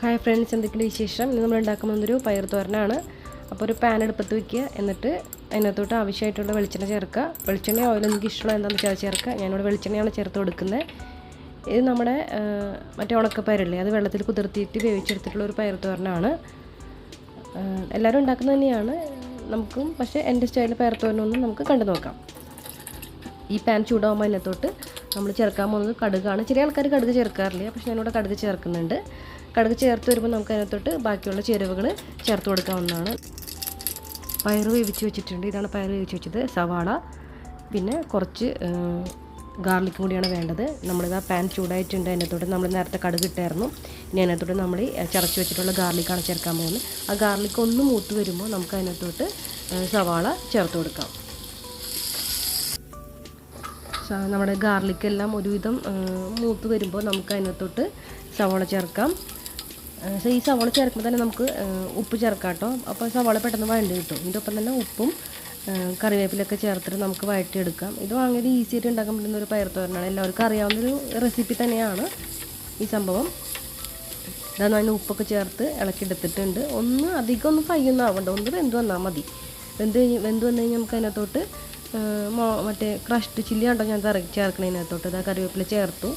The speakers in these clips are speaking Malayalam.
ഹായ് ഫ്രണ്ട്സ് എന്തൊക്കെയാണ് വിശേഷം? ഇന്ന് നമ്മൾ ഉണ്ടാക്കുന്നതൊരു പയർ തോരനാണ്. അപ്പോൾ ഒരു പാൻ എടുപ്പത്ത് വെക്കുക. എന്നിട്ട് അതിനകത്തോട്ട് ആവശ്യമായിട്ടുള്ള വെളിച്ചെണ്ണ ചേർക്കുക. വെളിച്ചെണ്ണ ഓയിൽ നിങ്ങൾക്ക് ഇഷ്ടമുള്ള എന്താണെന്ന് വെച്ചാൽ ചേർക്കുക. ഞാനിവിടെ വെളിച്ചെണ്ണയാണ് ചേർത്ത് കൊടുക്കുന്നത്. ഇത് നമ്മുടെ മറ്റേ ഉണക്കപ്പയറില്ലേ? അത് വെള്ളത്തിൽ കുതിർത്തിയിട്ട് വേവിച്ചെടുത്തിട്ടുള്ള ഒരു പയർ തോരനാണ്. എല്ലാവരും ഉണ്ടാക്കുന്നത് തന്നെയാണ്. നമുക്കും പക്ഷേ എന്റെ സ്റ്റൈലിൽ പയർ തോരനൊന്നും നമുക്ക് കണ്ടു നോക്കാം. ഈ പാൻ ചൂടാകുമ്പോൾ അതിനകത്തോട്ട് നമ്മൾ ചേർക്കാൻ പോകുന്നത് കടുകാണ്. ചില ആൾക്കാർ കടുക് ചേർക്കാറില്ല പക്ഷേ ഞാനിവിടെ കടുക് ചേർക്കുന്നുണ്ട്. കടുക് ചേർത്ത് വരുമ്പോൾ നമുക്ക് അതിനകത്തോട്ട് ബാക്കിയുള്ള ചേരുവകൾ ചേർത്ത് കൊടുക്കാവുന്നതാണ്. പയർ വേവിച്ച് വെച്ചിട്ടുണ്ട്. ഇതാണ് പയർ വേവിച്ച് വെച്ചത്. സവാള പിന്നെ കുറച്ച് ഗാർലിക് കൂടിയാണ് വേണ്ടത്. നമ്മളിത് പാൻ ചൂടായിട്ടുണ്ട്. അതിനകത്തോട്ട് നമ്മൾ നേരത്തെ കടുക് ഇട്ടായിരുന്നു. ഇനി അതിനകത്തോട്ട് നമ്മൾ ചതച്ച് വെച്ചിട്ടുള്ള ഗാർലിക്കാണ് ചേർക്കാൻ പോകുന്നത്. ആ ഗാർലിക് ഒന്ന് മൂത്ത് വരുമ്പോൾ നമുക്ക് അതിനകത്തോട്ട് സവാള ചേർത്ത് കൊടുക്കാം. നമ്മുടെ ഗാർലിക് എല്ലാം ഒരുവിധം മൂത്ത് വരുമ്പോൾ നമുക്ക് അതിനകത്തോട്ട് സവാള ചേർക്കാം. സോ ഈ സവാള ചേർക്കുമ്പോൾ തന്നെ നമുക്ക് ഉപ്പ് ചേർക്കാം കേട്ടോ. അപ്പോൾ സവാള പെട്ടെന്ന് വഴണ്ട് കിട്ടും. ഇതിന്റെ ഒപ്പം തന്നെ ഉപ്പും കറിവേപ്പിലൊക്കെ ചേർത്തിട്ട് നമുക്ക് വഴറ്റിയെടുക്കാം. ഇത് വാങ്ങിയത് ഈസി ആയിട്ട് ഉണ്ടാക്കാൻ പറ്റുന്ന ഒരു പയർ തോരനാണ്. എല്ലാവർക്കും അറിയാവുന്നൊരു റെസിപ്പി തന്നെയാണ് ഈ സംഭവം. ഇതാണ് അതിന് ഉപ്പൊക്കെ ചേർത്ത് ഇളക്കിയെടുത്തിട്ടുണ്ട്. ഒന്ന് അധികം ഒന്ന് ഫ്രൈയൊന്നും ആവണ്ട. ഒന്ന് വെന്ത് വന്നാൽ മതി. വെന്ത് കഴിഞ്ഞ് വെന്ത് വന്നു കഴിഞ്ഞാൽ നമുക്ക് അതിനകത്തോട്ട് മറ്റേ ക്രഷ്ഡ് ചില്ലി ഉണ്ടോ ഞാൻ ഇറക്കി ചേർക്കണതിനകത്തോട്ട് ഇതാ കറിവേപ്പില ചേർത്തു.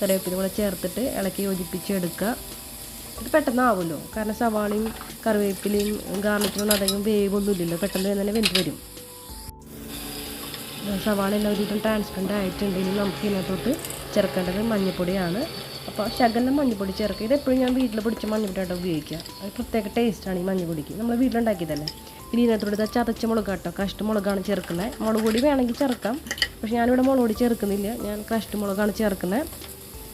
കറിവേപ്പില കൂടെ ചേർത്തിട്ട് ഇളക്കി യോജിപ്പിച്ച് എടുക്കുക ഇത് പെട്ടെന്ന് ആവുമല്ലോ കാരണം സവാളയും കറിവേപ്പിലയും ഗാർലിക്കിനൊന്നും അധികം വേവൊന്നും ഇല്ലല്ലോ. പെട്ടെന്ന് തന്നെ വെന്ത് വരും. സവാള എല്ലാം ഒരുവിധം ട്രാൻസ്പെറന്റ് ആയിട്ടുണ്ട്. ഇനി നമുക്ക് ഇതിനകത്തോട്ട് ചേർക്കേണ്ടത് മഞ്ഞൾപ്പൊടിയാണ് അപ്പോൾ ശകലം മഞ്ഞൾപ്പൊടി ചേർക്കുക. ഇത് എപ്പോഴും ഞാൻ വീട്ടിൽ പൊടിച്ച മഞ്ഞൾപ്പൊടിയായിട്ട് ഉപയോഗിക്കുക. അത് പ്രത്യേക ടേസ്റ്റാണ് ഈ മഞ്ഞൾപ്പൊടിക്ക് നമ്മൾ വീട്ടിലുണ്ടാക്കിയതല്ലേ. ഇനി ഇതിനകത്തോട് ഇതാ ചതച്ച മുളക് കേട്ടോ കഷ്ട മുളകാണ് ചേർക്കുന്നത്. മുളക് പൊടി വേണമെങ്കിൽ ചേർക്കാം. പക്ഷേ ഞാനിവിടെ മുളക് പൊടി ചേർക്കുന്നില്ല. ഞാൻ കഷ്ട മുളകാണ് ചേർക്കുന്നത്.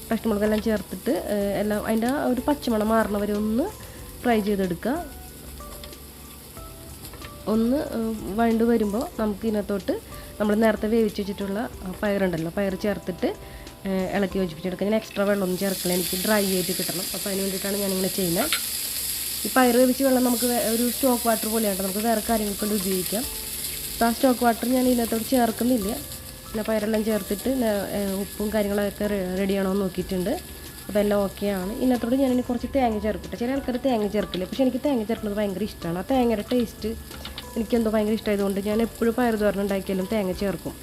കഷ്ട് മുളകെല്ലാം ചേർത്തിട്ട് എല്ലാം അതിന്റെ ആ ഒരു പച്ചമണം മാറണ വരെ ഒന്ന് ഫ്രൈ ചെയ്തെടുക്കുക. ഒന്ന് വഴണ്ട് വരുമ്പോൾ നമുക്ക് ഇതിനകത്തോട്ട് നമ്മൾ നേരത്തെ വേവിച്ച് വെച്ചിട്ടുള്ള പയറുണ്ടല്ലോ പയർ ചേർത്തിട്ട് ഇളക്കി യോജിപ്പിച്ചെടുക്കുക. ഞാൻ എക്സ്ട്രാ വെള്ളമൊന്നും ചേർക്കില്ല എനിക്ക് ഡ്രൈ ആയിട്ട് കിട്ടണം. അപ്പോൾ അതിന് വേണ്ടിയിട്ടാണ് ഞാനിങ്ങനെ ചെയ്യുന്നത്. ഈ പയർ വേവിച്ച് വെള്ളം നമുക്ക് ഒരു സ്റ്റോക്ക് വാട്ടർ പോലെയാണ് നമുക്ക് വേറെ കാര്യങ്ങൾ കൊണ്ട് ഉപയോഗിക്കാം. അപ്പോൾ ആ സ്റ്റോക്ക് വാട്ടർ ഞാൻ ഇതിനകത്തോട്ട് ചേർക്കുന്നില്ല. പിന്നെ പയറെല്ലാം ചേർത്തിട്ട് ഉപ്പും കാര്യങ്ങളും ഉപ്പും കാര്യങ്ങളൊക്കെ റെഡിയാണോ എന്ന് നോക്കിയിട്ടുണ്ട്. അപ്പോൾ എല്ലാം ഓക്കെയാണ്. ഇന്നത്തോട് ഞാനിനി കുറച്ച് തേങ്ങ ചേർക്കട്ടെ. ചില ആൾക്കാർ തേങ്ങ ചേർക്കില്ല? പക്ഷേ എനിക്ക് തേങ്ങ ചേർക്കുന്നത് ഭയങ്കര ഇഷ്ടമാണ് ആ തേങ്ങയുടെ ടേസ്റ്റ് എനിക്കെന്തോ ഭയങ്കര ഇഷ്ടമായതുകൊണ്ട് ഞാൻ എപ്പോഴും പയർ തോരൻ ഉണ്ടാക്കിയാലും തേങ്ങ ചേർക്കും.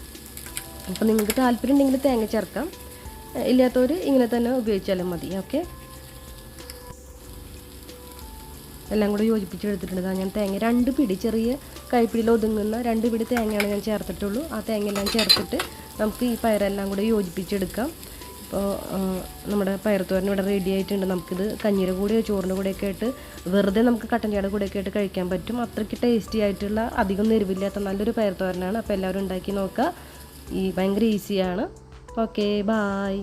അപ്പോൾ നിങ്ങൾക്ക് താല്പര്യം ഉണ്ടെങ്കിൽ തേങ്ങ ചേർക്കാം. ഇല്ലാത്തവർ ഇങ്ങനെ തന്നെ ഉപയോഗിച്ചാലും മതി. ഓക്കെ? എല്ലാം കൂടെ യോജിപ്പിച്ചെടുത്തിട്ടുണ്ട്. ഞാൻ തേങ്ങ രണ്ട് പിടി ചെറിയ കൈപ്പിടിയിൽ ഒതുങ്ങുന്ന രണ്ട് പിടി തേങ്ങയാണ് ഞാൻ ചേർത്തിട്ടുള്ളൂ. ആ തേങ്ങ എല്ലാം ചേർത്തിട്ട് നമുക്ക് ഈ പയറെല്ലാം കൂടെ യോജിപ്പിച്ചെടുക്കാം. ഇപ്പോൾ നമ്മുടെ പയർത്തോരൻ ഇവിടെ റെഡി ആയിട്ടുണ്ട്. നമുക്കിത് കഞ്ഞീര കൂടെയോ ചോറിന്റെ കൂടെയൊക്കെ ആയിട്ട് വെറുതെ നമുക്ക് കട്ടൻ ചാടെ കൂടെയൊക്കെ ആയിട്ട് കഴിക്കാൻ പറ്റും. അത്രയ്ക്ക് ടേസ്റ്റി ആയിട്ടുള്ള അധികം നെരുവില്ലാത്ത നല്ലൊരു പയർത്തോരനാണ് അപ്പോൾ എല്ലാവരും ഉണ്ടാക്കി നോക്കുക. ഈ ഭയങ്കര ഈസിയാണ് ഓക്കെ ബായ്